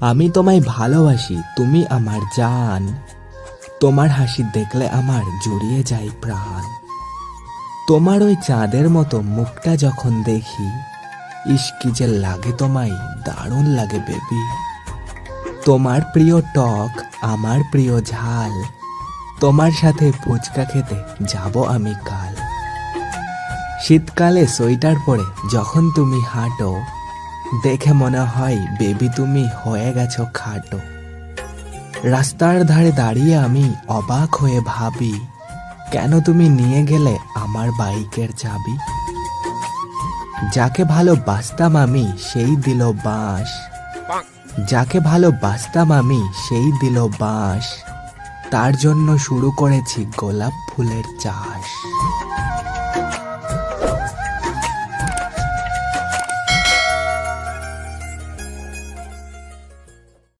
আমি তোমায় ভালোবাসি, তুমি আমার জান। তোমার হাসি দেখলে আমার জড়িয়ে যায় প্রাণ। তোমার ওই চাঁদের মতো মুখটা যখন দেখি ইস্কি যে লাগে তোমায়, দারুণ লাগে বেবি। তোমার প্রিয় টক, আমার প্রিয় ঝাল, তোমার সাথে ফুচকা খেতে যাব আমি কাল। শীতকালে সোয়েটার পরে যখন তুমি হাঁটো দেখে মনে হয়, বেবি, তুমি হয়ে গেছো খাটো। রাস্তার ধারে দাঁড়িয়ে আমি অবাক হয়ে ভাবি, কেন তুমি নিয়ে গেলে আমার বাইকের চাবি? যাকে ভালো ভালোবাসতাম আমি, সেই দিল বাঁশ। যাকে ভালো ভালোবাসতাম আমি, সেই দিল বাঁশ। তার জন্য শুরু করেছি গোলাপ ফুলের চাষ।